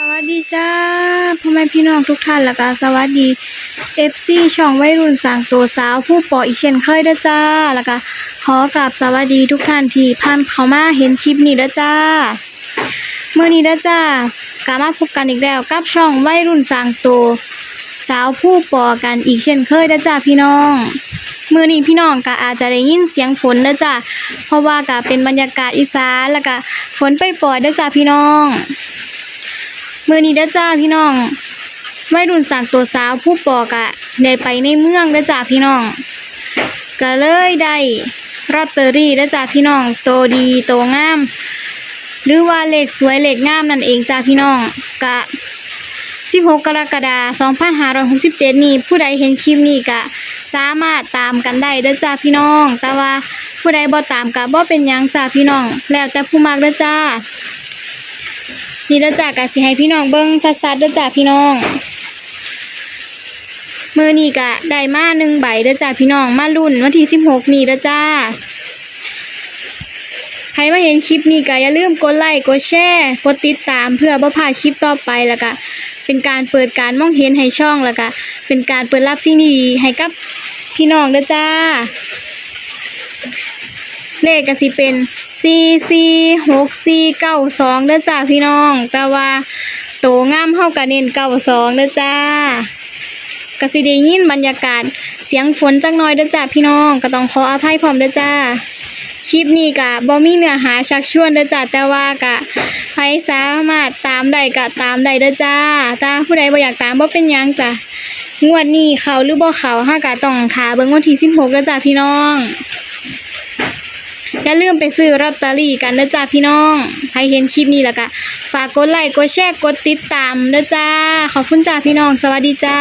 สวัสดีจ้าพ่อแม่พี่น้องทุกท่านแล้วก็สวัสดีเอฟซีช่องวัยรุ่นสร้างตัวสาวผู้ปออีกเช่นเคยด้จ้าแล้วก็ขอกราบสวัสดีทุกท่านที่ผ่านเข้ามาเห็นคลิปนี้ด้จ้าเมื่อนี้ด้จ้ากลับมาพบกันอีกแล้วกับช่องวัยรุ่นสร้างตัวสาวผู้ปอกันอีกเช่นเคยด้จ้าพี่น้องเมื่อนี้พี่น้องก็อาจจะได้ยินเสียงฝนด้จ้าเพราะว่าก็เป็นบรรยากาศอีสานแล้วก็ฝนไปปล่อยด้อจ้าพี่น้อง มือนี้เด้อจ้าพี่น้องวัยรุ่นสั่งตัวสาวผู้ปอกะได้ไปในเมืองเด้อจ้าพี่น้องก็เลยได้ลอตเตอรี่เด้อจ้าพี่น้องโตดีโตงาม หรือว่าเลขสวยเลขงามนั่นเองจ้าพี่น้องกะ16กรกฎาคม2567 นี้ ผู้ใดเห็นคลิปนี้ก็สามารถตามกันได้เด้อจ้าพี่น้อง แต่ว่าผู้ใดบ่ตามก็บ่เป็นหยังจ้าพี่น้อง แล้วแต่ผู้มักเด้อจ้า นี่เด้อจ้ากะสิให้พี่น้องเบิ่งชัดๆเด้อจ้าพี่น้องมือนี่กะได้มาหนึ่งใบเด้อจ้าพี่น้องมารุ่นวันที่สิบหกนี่เด้อจ้าใครมาเห็นคลิปนี้ก็อย่าลืมกดไลค์กดแชร์กดติดตามเพื่อบ่พลาดคลิปต่อไปแล้วก็เป็นการเปิดการมองเห็นให้ช่องแล้วก็เป็นการเปิดรับสิ่งดีๆให้กับพี่น้องเด้อจ้า เลขก็สิเป็น สี่สี่หกสี่เก้าสองเด้อจ้าพี่น้อง แต่ว่าโตงามเฮากะเน้นเก้าสองเด้อจ้าก็สิได้ยินบรรยากาศเสียงฝนจักน่อยเด้อจ้าพี่น้องก็ต้องขออภัยพร้อมเด้อจ้าคลิปนี้กะบ่มีเนื้อหาชักชวนเด้อจ้าแต่ว่ากะใครสามารถตามได้กะตามได้เด้อจ้าถ้าผู้ใดบ่อยากตามบ่เป็นยังจ้ะงวดนี้เขาหรือบ่เขาเฮากะต้องหาเบิ่งวันที่16เด้อจ้าพี่น้อง อย่าลืมไปซื้อลอตเตอรี่กันนะจ้าพี่น้อง ใครเห็นคลิปนี้แล้วก็ฝากกดไลค์กดแชร์กดติดตามนะจ้าขอบคุณจ้าพี่น้อง สวัสดีจ้า